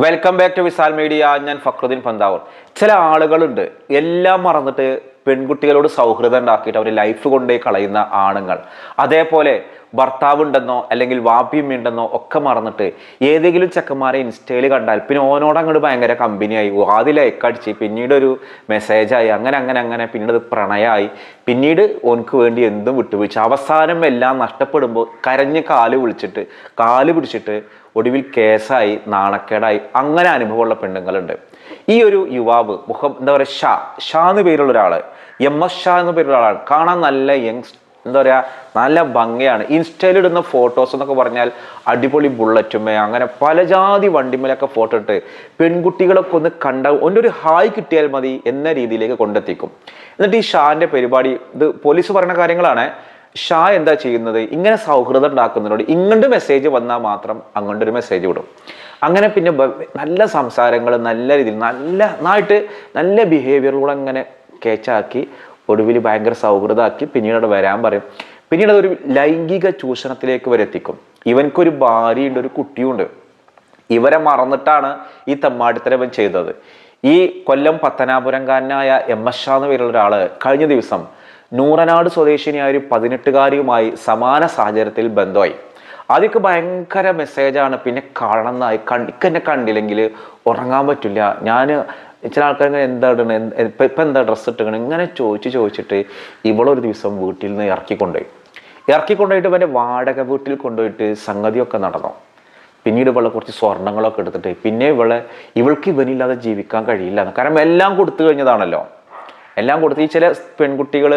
Welcome back to Visal media ഞാൻ ഫക്രുദ്ദീൻ പന്താവൂർ. ചില ആളുകളുണ്ട് എല്ലാം മറന്നിട്ട് പെൺകുട്ടികളോട് സൗഹൃദം ഉണ്ടാക്കിയിട്ട് അവർ ലൈഫ് കൊണ്ടേ കളയുന്ന ആണുങ്ങൾ. അതേപോലെ ഭർത്താവുണ്ടെന്നോ അല്ലെങ്കിൽ വാപ്പിയമ്മയുണ്ടെന്നോ ഒക്കെ മറന്നിട്ട് ഏതെങ്കിലും ചെക്കന്മാരെ ഇൻസ്റ്റയിൽ കണ്ടാൽ പിന്നെ ഓനോട് അങ്ങോട്ട് ഭയങ്കര കമ്പനിയായി ആദ്യം ലൈക്ക് അടിച്ച് പിന്നീട് ഒരു മെസ്സേജായി അങ്ങനെ അങ്ങനെ അങ്ങനെ പിന്നീട് പ്രണയമായി പിന്നീട് ഓനക്ക് വേണ്ടി എന്തും വിട്ടുവീഴ്ച അവസാനം എല്ലാം നഷ്ടപ്പെടുമ്പോൾ കരഞ്ഞ് കാൽ വിളിച്ചിട്ട് കാൽ പിടിച്ചിട്ട് ഒടുവിൽ കേസായി നാണക്കേടായി. അങ്ങനെ അനുഭവമുള്ള പെണ്ണുങ്ങളുണ്ട്. ഈ ഒരു യുവാവ് മുഹം എന്താ പറയുക ഷാ ഷാ എന്ന് പേരുള്ള ഒരാൾ എം എസ് ഷാ എന്ന് പേരുള്ള ആളാണ് കാണാൻ നല്ല യങ് എന്താ പറയുക നല്ല ഭംഗിയാണ്. ഇൻസ്റ്റയിൽ ഇടുന്ന ഫോട്ടോസ് എന്നൊക്കെ പറഞ്ഞാൽ അടിപൊളി ബുള്ളറ്റുമേ അങ്ങനെ പല ജാതി വണ്ടിമേലൊക്കെ ഫോട്ടോ ഇട്ട് പെൺകുട്ടികളൊക്കെ ഒന്ന് കണ്ട ഒന്നൊരു ഹായ് കിട്ടിയാൽ മതി എന്ന രീതിയിലേക്ക് കൊണ്ടെത്തിക്കും. എന്നിട്ട് ഈ ഷാന്റെ പരിപാടി ഇത് പോലീസ് പറയുന്ന കാര്യങ്ങളാണ്. ഷാ എന്താ ചെയ്യുന്നത്? ഇങ്ങനെ സൗഹൃദം ഉണ്ടാക്കുന്നതിനോട് ഇങ്ങോട്ട് മെസ്സേജ് വന്നാൽ മാത്രം അങ്ങോട്ട് ഒരു മെസ്സേജ് വിടും. അങ്ങനെ പിന്നെ നല്ല സംസാരങ്ങൾ നല്ല രീതിയിൽ നല്ല നന്നായിട്ട് നല്ല ബിഹേവിയറിലൂടെ അങ്ങനെ കേച്ചാക്കി ഒടുവിൽ ഭയങ്കര സൗഹൃദമാക്കി പിന്നീട് അവിടെ വരാൻ പറയും. പിന്നീട് അതൊരു ലൈംഗിക ചൂഷണത്തിലേക്ക് വരെ എത്തിക്കും. ഇവൻക്കൊരു ഭാര്യയുണ്ട് ഒരു കുട്ടിയുണ്ട്. ഇവരെ മറന്നിട്ടാണ് ഈ തമ്മാടിത്തരവൻ ചെയ്തത്. ഈ കൊല്ലം പത്തനാപുരംകാരനായ എം എസ് ഷാ എന്ന് പേരുള്ള ഒരാൾ കഴിഞ്ഞ ദിവസം നൂറനാട് സ്വദേശിനിയായ ഒരു പതിനെട്ടുകാരിയുമായി സമാന സാഹചര്യത്തിൽ ബന്ധമായി. ആദ്യമൊക്കെ ഭയങ്കര മെസ്സേജാണ് പിന്നെ കാണുന്നതായി കണ്ടിക്ക് എന്നെ കണ്ടില്ലെങ്കിൽ ഉറങ്ങാൻ പറ്റില്ല. ഞാൻ ചില ആൾക്കാർ ഇങ്ങനെ എന്താ ഇടണേ ഇപ്പം ഇപ്പം എന്താ ഡ്രസ്സ് ഇട്ടിക്കണം? ഇങ്ങനെ ചോദിച്ച് ചോദിച്ചിട്ട് ഇവളൊരു ദിവസം വീട്ടിൽ നിന്ന് ഇറക്കിക്കൊണ്ടുപോയി. ഇറക്കിക്കൊണ്ടുപോയിട്ട് ഇവന്റെ വാടക വീട്ടിൽ കൊണ്ടുപോയിട്ട് സംഗതിയൊക്കെ നടന്നു. പിന്നീട് ഇവളെ കുറച്ച് സ്വർണങ്ങളൊക്കെ എടുത്തിട്ട് പിന്നെ ഇവളെ ഇവൾക്ക് ഇവനില്ലാതെ ജീവിക്കാൻ കഴിയില്ല കാരണം എല്ലാം കൊടുത്തു കഴിഞ്ഞതാണല്ലോ. എല്ലാം കൊടുത്ത് ഈ ചില പെൺകുട്ടികൾ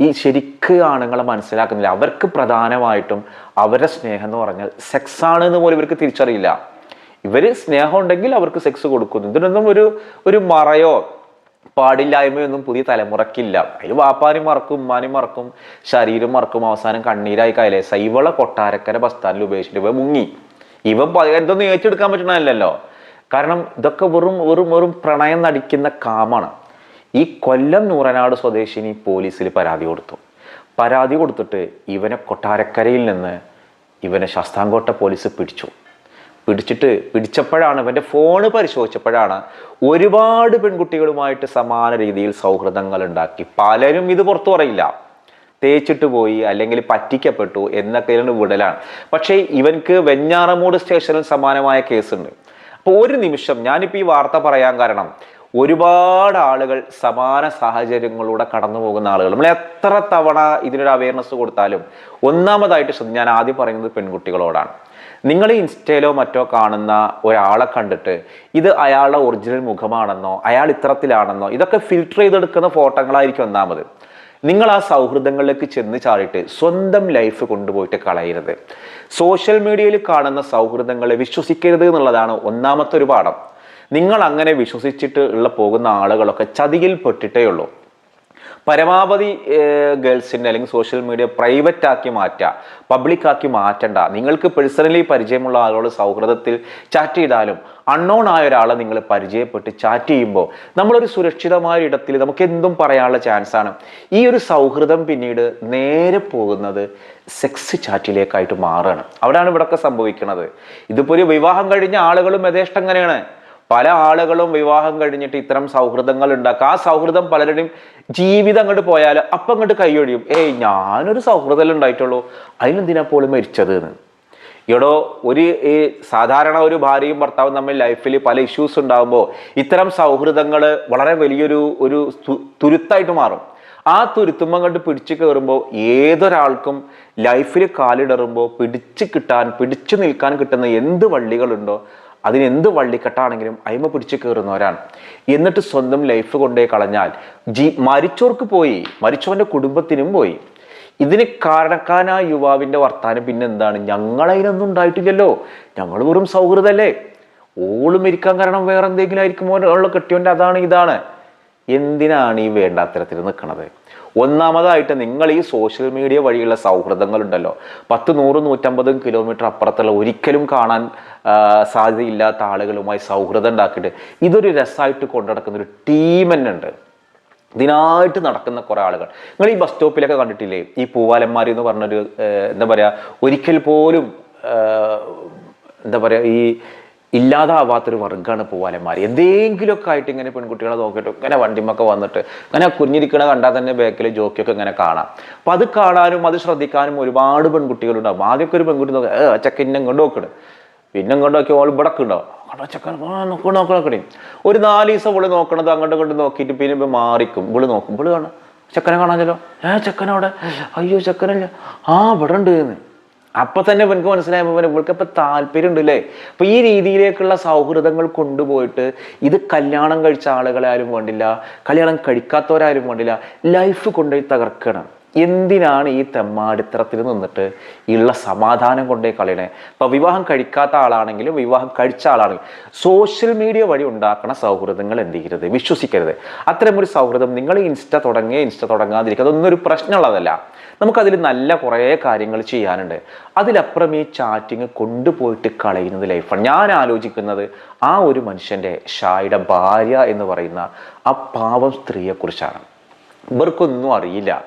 ഈ ശരിക്ക് ആണുങ്ങളെ മനസ്സിലാക്കുന്നില്ല. അവർക്ക് പ്രധാനമായിട്ടും അവരുടെ സ്നേഹം എന്ന് പറഞ്ഞാൽ സെക്സ് ആണ് എന്ന് പോലും ഇവർക്ക് തിരിച്ചറിയില്ല. ഇവർ സ്നേഹം ഉണ്ടെങ്കിൽ അവർക്ക് സെക്സ് കൊടുക്കുന്നു. ഇതിനൊന്നും ഒരു ഒരു മറയോ പാടില്ലായ്മയൊന്നും പുതിയ തലമുറക്കില്ല. അതിൽ വാപ്പാനും മറക്കും ഉമ്മാനും മറക്കും ശരീരം മറക്കും അവസാനം കണ്ണീരായി കയലേസ സൈവള കൊട്ടാരക്കര ബസ് സ്റ്റാൻഡിൽ ഉപയോഗിച്ചിട്ട് ഇവ മുങ്ങി. ഇവ എന്തൊന്നും ഏറ്റെടുക്കാൻ പറ്റണല്ലോ കാരണം ഇതൊക്കെ വെറും വെറും വെറും പ്രണയം നടിക്കുന്ന കാമാണ്. ഈ കൊല്ലം നൂറനാട് സ്വദേശിനി പോലീസിൽ പരാതി കൊടുത്തു. പരാതി കൊടുത്തിട്ട് ഇവനെ കൊട്ടാരക്കരയിൽ നിന്ന് ഇവനെ ശാസ്താംകോട്ട പോലീസ് പിടിച്ചു. പിടിച്ചിട്ട് പിടിച്ചപ്പോഴാണ് ഇവന്റെ ഫോണ് പരിശോധിച്ചപ്പോഴാണ് ഒരുപാട് പെൺകുട്ടികളുമായിട്ട് സമാന രീതിയിൽ സൗഹൃദങ്ങൾ ഉണ്ടാക്കി. പലരും ഇത് പുറത്തു പറയില്ല. തേച്ചിട്ട് പോയി അല്ലെങ്കിൽ പറ്റിക്കപ്പെട്ടു എന്നൊക്കെയാണ് വിടലാണ്. പക്ഷേ ഇവൻക്ക് വെഞ്ഞാറമൂട് സ്റ്റേഷനിൽ സമാനമായ കേസുണ്ട് അപ്പോൾ ഒരു നിമിഷം ഞാനിപ്പോൾ ഈ വാർത്ത പറയാൻ കാരണം ഒരുപാട് ആളുകൾ സമാന സാഹചര്യങ്ങളിലൂടെ കടന്നു പോകുന്ന ആളുകൾ. നമ്മൾ എത്ര തവണ ഇതിനൊരു അവയർനെസ് കൊടുത്താലും ഒന്നാമതായിട്ട് ശ്രദ്ധ ഞാൻ ആദ്യം പറയുന്നത് പെൺകുട്ടികളോടാണ്. നിങ്ങൾ ഇൻസ്റ്റയിലോ മറ്റോ കാണുന്ന ഒരാളെ കണ്ടിട്ട് ഇത് അയാളുടെ ഒറിജിനൽ മുഖമാണെന്നോ അയാൾ ഇത്തരത്തിലാണെന്നോ ഇതൊക്കെ ഫിൽട്ടർ ചെയ്തെടുക്കുന്ന ഫോട്ടോകളായിരിക്കും ഒന്നാമത്. നിങ്ങൾ ആ സൗഹൃദങ്ങളിലേക്ക് ചെന്ന് ചാടിയിട്ട് സ്വന്തം ലൈഫ് കൊണ്ടുപോയിട്ട് കളയരുത്. സോഷ്യൽ മീഡിയയിൽ കാണുന്ന സൗഹൃദങ്ങളെ വിശ്വസിക്കരുത് എന്നുള്ളതാണ് ഒന്നാമത്തെ ഒരു പാഠം. നിങ്ങൾ അങ്ങനെ വിശ്വസിച്ചിട്ട് ഉള്ള പോകുന്ന ആളുകളൊക്കെ ചതിയിൽ പെട്ടിട്ടേ ഉള്ളൂ. പരമാവധി ഗേൾസിന്റെ അല്ലെങ്കിൽ സോഷ്യൽ മീഡിയ പ്രൈവറ്റ് ആക്കി മാറ്റുക പബ്ലിക് ആക്കി മാറ്റണ്ട. നിങ്ങൾക്ക് പേഴ്സണലി പരിചയമുള്ള ആളോട് സൗഹൃദത്തിൽ ചാറ്റ് ചെയ്താലും അൺനോൺ ആയ ഒരാളെ നിങ്ങൾ പരിചയപ്പെട്ട് ചാറ്റ് ചെയ്യുമ്പോൾ നമ്മളൊരു സുരക്ഷിതമായ ഇടത്തിൽ നമുക്ക് എന്തും പറയാനുള്ള ചാൻസാണ് ഈ ഒരു സൗഹൃദം പിന്നീട് നേരെ പോകുന്നത് സെക്സ് ചാറ്റിലേക്കായിട്ട് മാറുകയാണ്. അവിടെയാണ് ഇവിടൊക്കെ സംഭവിക്കുന്നത് ഇതിപ്പോൾ ഒരു വിവാഹം കഴിഞ്ഞ ആളുകളും യഥേഷ്ടം അങ്ങനെയാണ് പല ആളുകളും വിവാഹം കഴിഞ്ഞിട്ട് ഇത്തരം സൗഹൃദങ്ങൾ ഉണ്ടാക്കുക. ആ സൗഹൃദം പലരുടെയും ജീവിതം അങ്ങോട്ട് പോയാൽ അപ്പം അങ്ങോട്ട് കൈയൊഴിയും. ഏയ് ഞാനൊരു സൗഹൃദം ഉണ്ടായിട്ടുള്ളൂ. അതിനെന്തിനാ പോലും മരിച്ചത് എന്ന്? എടോ ഒരു ഈ സാധാരണ ഒരു ഭാര്യയും ഭർത്താവും തമ്മിൽ ലൈഫിൽ പല ഇഷ്യൂസ് ഉണ്ടാകുമ്പോൾ ഇത്തരം സൗഹൃദങ്ങൾ വളരെ വലിയൊരു ഒരു തുരുത്തായിട്ട് മാറും. ആ തുരുത്തുമ്പം അങ്ങോട്ട് പിടിച്ചു കയറുമ്പോൾ ഏതൊരാൾക്കും ലൈഫിൽ കാലിടറുമ്പോൾ പിടിച്ചു കിട്ടാൻ പിടിച്ചു നിൽക്കാൻ കിട്ടുന്ന എന്ത് വള്ളികളുണ്ടോ അതിന് എന്ത് വള്ളിക്കെട്ടാണെങ്കിലും അയിമ പിടിച്ചു കയറുന്നവരാണ്. എന്നിട്ട് സ്വന്തം ലൈഫ് കൊണ്ടേ കളഞ്ഞാൽ ജി മരിച്ചവർക്ക് പോയി മരിച്ചവന്റെ കുടുംബത്തിനും പോയി. ഇതിന് കാരണക്കാരനായ യുവാവിന്റെ വർത്താനം പിന്നെന്താണ് ഞങ്ങൾ ഉണ്ടായിട്ടില്ലല്ലോ. ഞങ്ങൾ വെറും സൗഹൃദമല്ലേ? ഓളും ഇരിക്കാൻ കാരണം വേറെ എന്തെങ്കിലും ആയിരിക്കുമോ? ഉള്ള കെട്ടിയോന്റെ അതാണ് ഇതാണ്. എന്തിനാണ് ഈ വേണ്ടാത്തരത്തിൽ നിൽക്കുന്നത്? ഒന്നാമതായിട്ട് നിങ്ങൾ ഈ സോഷ്യൽ മീഡിയ വഴിയുള്ള സൗഹൃദങ്ങളുണ്ടല്ലോ. പത്ത് നൂറ് നൂറ്റമ്പതും കിലോമീറ്റർ അപ്പുറത്തുള്ള ഒരിക്കലും കാണാൻ സാധ്യതയില്ലാത്ത ആളുകളുമായി സൗഹൃദം ഉണ്ടാക്കിയിട്ട് ഇതൊരു രസമായിട്ട് കൊണ്ടു നടക്കുന്ന ഒരു ടീം തന്നെ ഉണ്ട്. ഇതിനായിട്ട് നടക്കുന്ന കുറേ ആളുകൾ. നിങ്ങൾ ഈ ബസ് സ്റ്റോപ്പിലൊക്കെ കണ്ടിട്ടില്ലേ? ഈ പൂവാലന്മാർ എന്ന് പറഞ്ഞൊരു എന്താ പറയുക ഒരിക്കൽ പോലും എന്താ പറയുക ഈ ഇല്ലാതാവാത്തൊരു വർഗമാണ് പൂവാലന്മാർ. എന്തെങ്കിലുമൊക്കെ ആയിട്ട് ഇങ്ങനെ പെൺകുട്ടികളെ നോക്കിയിട്ട് ഇങ്ങനെ വണ്ടിമൊക്കെ വന്നിട്ട് ഇങ്ങനെ കുഞ്ഞിരിക്കണ കണ്ടാൽ തന്നെ ബാക്കിൽ ജോക്കിയൊക്കെ ഇങ്ങനെ കാണാം. അപ്പം അത് കാണാനും അത് ശ്രദ്ധിക്കാനും ഒരുപാട് പെൺകുട്ടികളുണ്ടാവും. ആദ്യമൊക്കെ ഒരു പെൺകുട്ടി നോക്കുക ഏ ചക്ക ഇന്നെ ഇങ്ങോട്ട് നോക്കണം. പിന്നെ ഇങ്ങോട്ട് നോക്കി ഓൾ ഇവിടെ ഉണ്ടാവും അവിടെ ചക്കൻ നോക്കണം ഒരു നാല് ദിവസം ഇവൾ നോക്കണത് അങ്ങോട്ടും ഇങ്ങോട്ട് നോക്കിയിട്ട് പിന്നെ ഇപ്പം മാറിക്കും. ഇവൾ നോക്കും. ഇവൾ കാണാം. ചെക്കനെ ചെല്ലോ ഏ ചെക്കനവിടെ അയ്യോ ചക്കനല്ല ആ ഇവിടെ ഉണ്ട് എന്ന് അപ്പൊ തന്നെ ഇവനക്ക് മനസ്സിലായപ്പോൾ ഇവൾക്ക് ഇപ്പൊ താല്പര്യം ഉണ്ട് അല്ലേ അപ്പൊ ഈ രീതിയിലേക്കുള്ള സൗഹൃദങ്ങൾ കൊണ്ടുപോയിട്ട് ഇത് കല്യാണം കഴിച്ച ആളുകളെ ആരും വേണ്ടില്ല കല്യാണം കഴിക്കാത്തവരാരും വേണ്ടില്ല ലൈഫ് കൊണ്ടുപോയി തകർക്കണം. എന്തിനാണ് ഈ തെമ്മാടിത്തരത്തിൽ നിന്നിട്ട് ഉള്ള സമാധാനം കൊണ്ടേ കളയണേ? അപ്പൊ വിവാഹം കഴിക്കാത്ത ആളാണെങ്കിലും വിവാഹം കഴിച്ച ആളാണെങ്കിലും സോഷ്യൽ മീഡിയ വഴി ഉണ്ടാക്കുന്ന സൗഹൃദങ്ങൾ എന്ത് ചെയ്യരുത്? വിശ്വസിക്കരുത്. അത്തരമൊരു സൗഹൃദം നിങ്ങൾ ഇൻസ്റ്റ തുടങ്ങിയ ഇൻസ്റ്റ തുടങ്ങാതിരിക്കുക അതൊന്നും ഒരു പ്രശ്നമുള്ളതല്ല. നമുക്കതിൽ നല്ല കുറേ കാര്യങ്ങൾ ചെയ്യാനുണ്ട്. അതിലപ്പുറം ഈ ചാറ്റിങ് കൊണ്ടുപോയിട്ട് കളയുന്നത് ലൈഫാണ് ഞാൻ ആലോചിക്കുന്നത് ആ ഒരു മനുഷ്യന്റെ ഷായുടെ ഭാര്യ എന്ന് പറയുന്ന ആ പാവം സ്ത്രീയെക്കുറിച്ചാണ്. ഇവർക്കൊന്നും അറിയില്ല.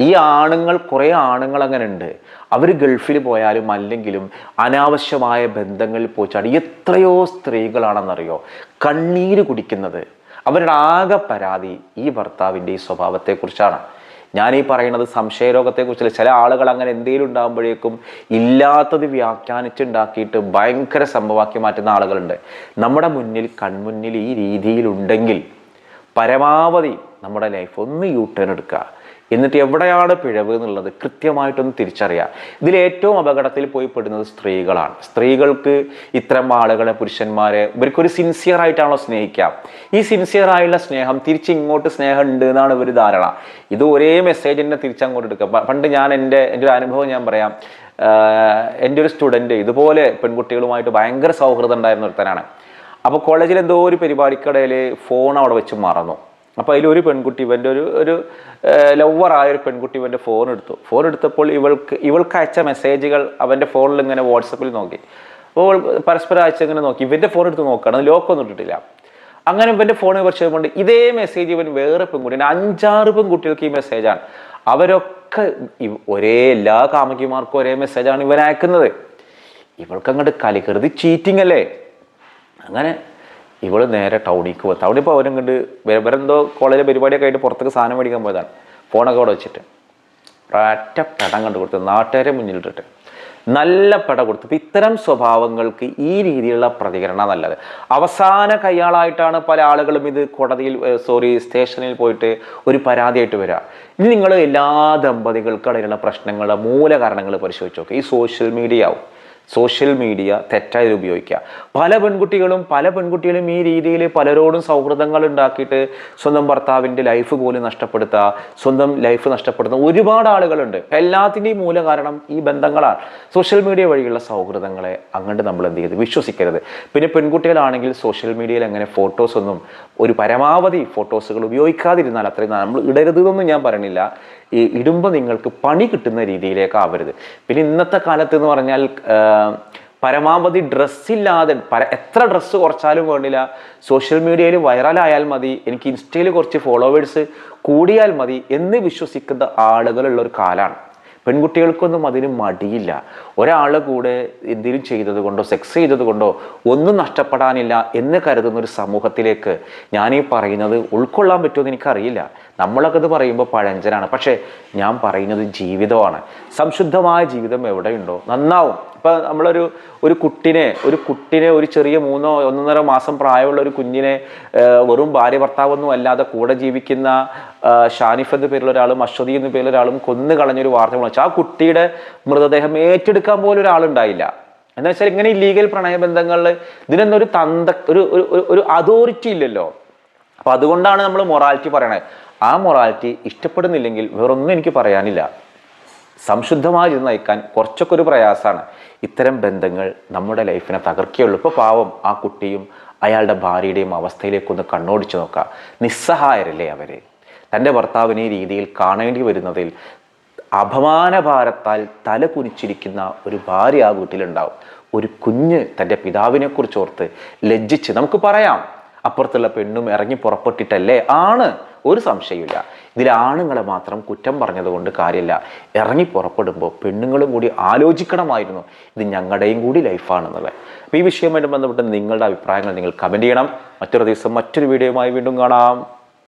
ഈ ആണുങ്ങൾ കുറേ ആണുങ്ങൾ അങ്ങനെ ഉണ്ട്. അവർ ഗൾഫിൽ പോയാലും അല്ലെങ്കിലും അനാവശ്യമായ ബന്ധങ്ങളിൽ പോയിച്ചാണ് എത്രയോ സ്ത്രീകളാണെന്നറിയോ? കണ്ണീര് കുടിക്കുന്നത്. അവരുടെ ആകെ പരാതി ഈ ഭർത്താവിന്റെ ഈ സ്വഭാവത്തെക്കുറിച്ചാണ്. ഞാൻ ഈ പറയുന്നത് സംശയരോഗത്തെക്കുറിച്ചല്ല. ചില ആളുകൾ അങ്ങനെ എന്തെങ്കിലും ഉണ്ടാകുമ്പോഴേക്കും ഇല്ലാത്തത് വ്യാഖ്യാനിച്ചുണ്ടാക്കിയിട്ട് ഭയങ്കര സംഭവമാക്കി മാറ്റുന്ന ആളുകളുണ്ട്. നമ്മുടെ മുന്നിൽ കൺമുന്നിൽ ഈ രീതിയിലുണ്ടെങ്കിൽ പരമാവധി നമ്മുടെ ലൈഫ് ഒന്ന് യൂ ടേൺ എടുക്കുക. എന്നിട്ട് എവിടെയാണ് പിഴവ് എന്നുള്ളത് കൃത്യമായിട്ടൊന്ന് തിരിച്ചറിയുക ഇതിൽ ഏറ്റവും അപകടത്തിൽ പോയി പെടുന്നത് സ്ത്രീകളാണ്. സ്ത്രീകൾക്ക് ഇത്തരം ആളുകളെ പുരുഷന്മാരെ ഇവർക്കൊരു സിൻസിയർ ആയിട്ടാണോ സ്നേഹിക്കുക ഈ സിൻസിയർ ആയുള്ള സ്നേഹം തിരിച്ച് ഇങ്ങോട്ട് സ്നേഹം ഉണ്ട് എന്നാണ് ഇവർ ധാരണ. ഇത് ഒരേ മെസ്സേജ് തന്നെ തിരിച്ചങ്ങോട്ട് എടുക്കുക. പണ്ട് ഞാൻ എന്റെ എന്റെ ഒരു അനുഭവം ഞാൻ പറയാം. എന്റെ ഒരു സ്റ്റുഡന്റ് ഇതുപോലെ പെൺകുട്ടികളുമായിട്ട് ഭയങ്കര സൗഹൃദം ഉണ്ടായിരുന്ന ഒരുത്തനാണ്. അപ്പോൾ കോളേജിൽ എന്തോ ഒരു പരിപാടിക്കിടയിൽ ഫോൺ അവിടെ വെച്ച് മറന്നു. അപ്പോൾ അതിലൊരു പെൺകുട്ടി ഇവന്റെ ഒരു ഒരു ലവറായ ഒരു പെൺകുട്ടി ഇവന്റെ ഫോൺ എടുത്തു. ഫോൺ എടുത്തപ്പോൾ ഇവൾക്ക് ഇവൾക്ക് അയച്ച മെസ്സേജുകൾ അവന്റെ ഫോണിൽ ഇങ്ങനെ വാട്സപ്പിൽ നോക്കി. അപ്പോൾ പരസ്പരം അയച്ച ഇങ്ങനെ നോക്കി. ഇവന്റെ ഫോൺ എടുത്ത് നോക്കുകയാണ് ലോക്കൊന്നും ഇട്ടിട്ടില്ല. അങ്ങനെ ഇവന്റെ ഫോണിൽ കുറച്ച് കഴിയുമ്പോൾ ഇതേ മെസ്സേജ് ഇവൻ വേറെ പെൺകുട്ടി അഞ്ചാറ് പെൺകുട്ടികൾക്ക് ഈ മെസ്സേജാണ് അവരൊക്കെ ഒരേ എല്ലാ കാമുകിമാർക്കും ഒരേ മെസ്സേജാണ് ഇവൻ അയക്കുന്നത്. ഇവൾക്ക് അങ്ങോട്ട് കലികൃതി ചീറ്റിംഗ് അല്ലേ? അങ്ങനെ ഇവൾ നേരെ ടൗണിക്ക് പോകും ടൗണിൽ ഇപ്പോൾ അവരും കണ്ട് വേറെന്തോ കോളേജിലെ പരിപാടിയൊക്കെ ആയിട്ട് പുറത്തേക്ക് സാധനം മേടിക്കാൻ പോയതാണ്. ഫോണൊക്കെ അവിടെ വെച്ചിട്ട്. ഒരൊറ്റ പടം കണ്ടു കൊടുത്ത്. നാട്ടുകാരെ മുന്നിലിട്ടിട്ട് നല്ല പട കൊടുത്തു. ഇപ്പം ഇത്തരം സ്വഭാവങ്ങൾക്ക് ഈ രീതിയിലുള്ള പ്രതികരണം നല്ലത്. അവസാന കയ്യാളായിട്ടാണ് പല ആളുകളും ഇത് കോടതിയിൽ സോറി സ്റ്റേഷനിൽ പോയിട്ട് ഒരു പരാതിയായിട്ട് വരിക ഇനി നിങ്ങൾ എല്ലാ ദമ്പതികൾക്കിടയിലുള്ള പ്രശ്നങ്ങളുടെ മൂല കാരണങ്ങൾ പരിശോധിച്ച് നോക്കുക ഈ സോഷ്യൽ മീഡിയ ആവും. സോഷ്യൽ മീഡിയ തെറ്റായി ഉപയോഗിക്കുക. പല പെൺകുട്ടികളും പല പെൺകുട്ടികളും ഈ രീതിയിൽ പലരോടും സൗഹൃദങ്ങൾ ഉണ്ടാക്കിയിട്ട് സ്വന്തം ഭർത്താവിന്റെ ലൈഫ് പോലും നഷ്ടപ്പെടുത്തുക സ്വന്തം ലൈഫ് നഷ്ടപ്പെടുത്തുന്ന ഒരുപാട് ആളുകളുണ്ട്. എല്ലാത്തിന്റെയും മൂല കാരണം ഈ ബന്ധങ്ങളാണ്. സോഷ്യൽ മീഡിയ വഴിയുള്ള സൗഹൃദങ്ങളെ അങ്ങോട്ട് നമ്മൾ എന്ത് ചെയ്ത്? വിശ്വസിക്കരുത്. പിന്നെ പെൺകുട്ടികളാണെങ്കിൽ സോഷ്യൽ മീഡിയയിൽ അങ്ങനെ ഫോട്ടോസ് ഒന്നും ഒരു പരമാവധി ഫോട്ടോസുകൾ ഉപയോഗിക്കാതിരുന്നാൽ അത്രയും നമ്മൾ ഇടരുതെന്നും ഞാൻ പറയണില്ല ഈ ഇടുമ്പോൾ നിങ്ങൾക്ക് പണി കിട്ടുന്ന രീതിയിലേക്ക് ആവരുത് പിന്നെ ഇന്നത്തെ കാലത്ത് എന്ന് പറഞ്ഞാൽ പരമാവധി ഡ്രസ്സില്ലാതെ പര എത്ര ഡ്രസ്സ് കുറച്ചാലും വേണ്ടില്ല. സോഷ്യൽ മീഡിയയിൽ വൈറലായാൽ മതി എനിക്ക് ഇൻസ്റ്റയിൽ കുറച്ച് ഫോളോവേഴ്സ് കൂടിയാൽ മതി എന്ന് വിശ്വസിക്കുന്ന ആളുകളുള്ള ഒരു കാലമാണ് പെൺകുട്ടികൾക്കൊന്നും അതിന് മടിയില്ല. ഒരാൾ കൂടെ എന്തെങ്കിലും ചെയ്തത് കൊണ്ടോ സെക്സ് ചെയ്തത് കൊണ്ടോ ഒന്നും നഷ്ടപ്പെടാനില്ല എന്ന് കരുതുന്ന ഒരു സമൂഹത്തിലേക്ക് ഞാൻ ഈ പറയുന്നത് ഉൾക്കൊള്ളാൻ പറ്റുമെന്ന് എനിക്കറിയില്ല. നമ്മളൊക്കെ ഇത് പറയുമ്പോൾ പഴഞ്ചനാണ്. പക്ഷേ ഞാൻ പറയുന്നത് ജീവിതമാണ്. സംശുദ്ധമായ ജീവിതം എവിടെയുണ്ടോ? നന്നാവും. ഇപ്പം നമ്മളൊരു ഒരു കുട്ടിനെ ഒരു കുട്ടിനെ ഒരു ചെറിയ മൂന്നോ ഒന്നൊന്നര മാസം പ്രായമുള്ള ഒരു കുഞ്ഞിനെ വെറും ഭാര്യ ഭർത്താവൊന്നും അല്ലാതെ കൂടെ ജീവിക്കുന്ന ഷാനിഫ് എന്ന പേരുള്ള ഒരാളും അശ്വതി എന്ന പേരുള്ള ഒരാളും കൊന്നു കളഞ്ഞൊരു വാർത്ത വിളിച്ചു ആ കുട്ടിയുടെ മൃതദേഹം ഏറ്റെടുക്കാൻ പോലും ഒരാളുണ്ടായില്ല. എന്താ വെച്ചാൽ ഇങ്ങനെ ഇല്ലീഗൽ പ്രണയബന്ധങ്ങളിൽ ഇതിനൊന്നും ഒരു തന്ത ഒരു- ഒരു അതോറിറ്റി ഇല്ലല്ലോ. അപ്പൊ അതുകൊണ്ടാണ് നമ്മൾ മൊറാലിറ്റി പറയണത് ആ മൊറാലിറ്റി ഇഷ്ടപ്പെടുന്നില്ലെങ്കിൽ വേറൊന്നും എനിക്ക് പറയാനില്ല. സംശുദ്ധമായ ജീവിതം നയിക്കാൻ കുറച്ചൊക്കെ ഒരു പ്രയാസമാണ്. ഇത്തരം ബന്ധങ്ങൾ നമ്മുടെ ലൈഫിനെ തകർക്കുകയുള്ളൂ. ഇപ്പോൾ പാവം ആ കുട്ടിയും അയാളുടെ ഭാര്യയുടെയും അവസ്ഥയിലേക്കൊന്ന് കണ്ണോടിച്ചു നോക്കുക. നിസ്സഹായരല്ലേ അവർ തന്റെ ഭർത്താവിനെ ഈ രീതിയിൽ കാണേണ്ടി വരുന്നതിൽ അപമാനഭാരത്താൽ തല കുനിച്ചിരിക്കുന്ന ഒരു ഭാര്യ ആ വീട്ടിലുണ്ടാവും. ഒരു കുഞ്ഞ് തന്റെ പിതാവിനെക്കുറിച്ച് ഓർത്ത് ലജ്ജിച്ച് നമുക്ക് പറയാം. അപ്പുറത്തുള്ള പെണ്ണും ഇറങ്ങി പുറപ്പെട്ടിട്ടല്ലേ? ആണ്. ഒരു സംശയമില്ല ഇതിൽ ആണുങ്ങളെ മാത്രം കുറ്റം പറഞ്ഞതുകൊണ്ട് കാര്യമില്ല. ഇറങ്ങി പുറപ്പെടുമ്പോൾ പെണ്ണുങ്ങളും കൂടി ആലോചിക്കണമായിരുന്നു. ഇത് ഞങ്ങളുടെയും കൂടി ലൈഫാണെന്നുള്ളത്. അപ്പോൾ ഈ വിഷയവുമായിട്ട് ബന്ധപ്പെട്ട് നിങ്ങളുടെ അഭിപ്രായങ്ങൾ നിങ്ങൾ കമന്റ് ചെയ്യണം. മറ്റൊരു ദിവസം മറ്റൊരു വീഡിയോയുമായി വീണ്ടും കാണാം.